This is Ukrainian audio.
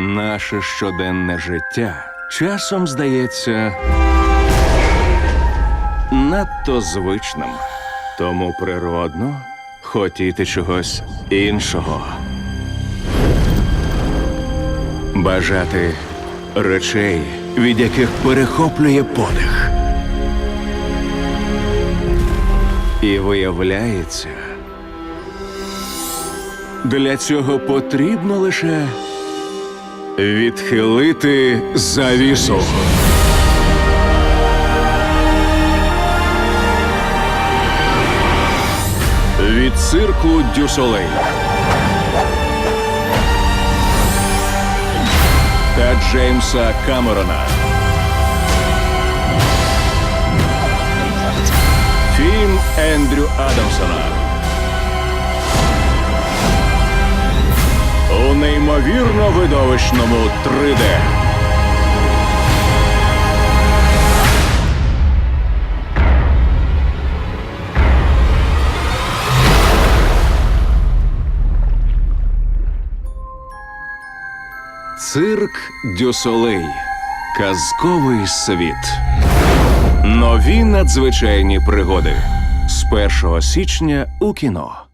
Наше щоденне життя часом здається надто звичним, тому природно хотіти чогось іншого. Бажати речей, від яких перехоплює подих. І виявляється, для цього потрібно лише відхилити завісу. Від цирку Дюсолей. Та Джеймса Камерона. Фільм Ендрю Адамсона. Неймовірно видовищному 3D. Цирк Дюсолей. Казковий світ. Нові надзвичайні пригоди з 1 січня у кіно.